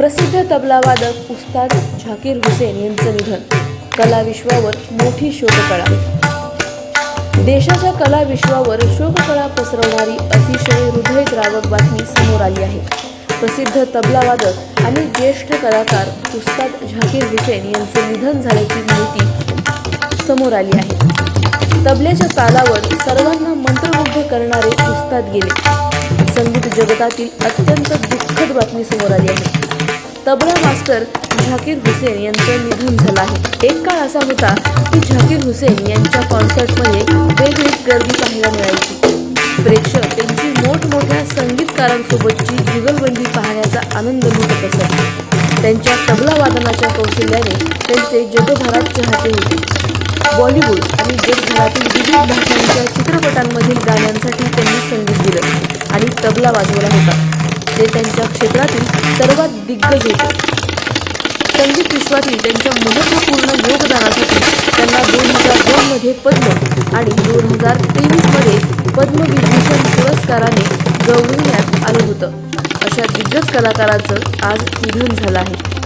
प्रसिद्ध तबलावादक उस्ताद झाकीर हुसेन यांचं निधन कलाविश्वावर मोठी शोककळा. देशाच्या कलाविश्वावर शोककळा पसरवणारी अतिशय हृदयद्रावक बातमी समोर आली आहे. प्रसिद्ध तबलावादक आणि ज्येष्ठ कलाकार उस्ताद झाकीर हुसेन यांचे निधन झाल्याची माहिती समोर आली आहे. तबल्याच्या तालावर सर्वांना मंत्रमुग्ध करणारे उस्ताद गेले. संगीत जगतातील अत्यंत दुःखद बातमी समोर आली आहे. तबला मास्टर झाकीर हुसेन यांचं निधन झालं आहे. एक काळ असा होता की झाकीर हुसेन यांच्या कॉन्सर्टमध्ये वेगळीच गर्दी पाहायला मिळायची. प्रेक्षक त्यांची मोठमोठ्या संगीतकारांसोबतची जुगलबंदी पाहण्याचा आनंद लुटत असत. त्यांच्या तबला वादनाच्या कौशल्याने त्यांचे जगभरात चाहते होते. बॉलिवूड आणि जगभरातील विविध भाषांच्या चित्रपटांमधील गाण्यांसाठी त्यांनी संगीत दिलं आणि तबला वाजवला होता. ते त्यांच्या क्षेत्रातील सर्वात दिग्गज होते. संगीत विश्वातील त्यांच्या महत्त्वपूर्ण योगदानासाठी त्यांना दोन हजार दोनमध्ये पद्म आणि दोन हजार तेवीसमध्ये पद्मविभूषण पुरस्काराने गौरविण्यात आलं होतं. अशा दिग्गज कलाकाराचं आज निधन झालं आहे.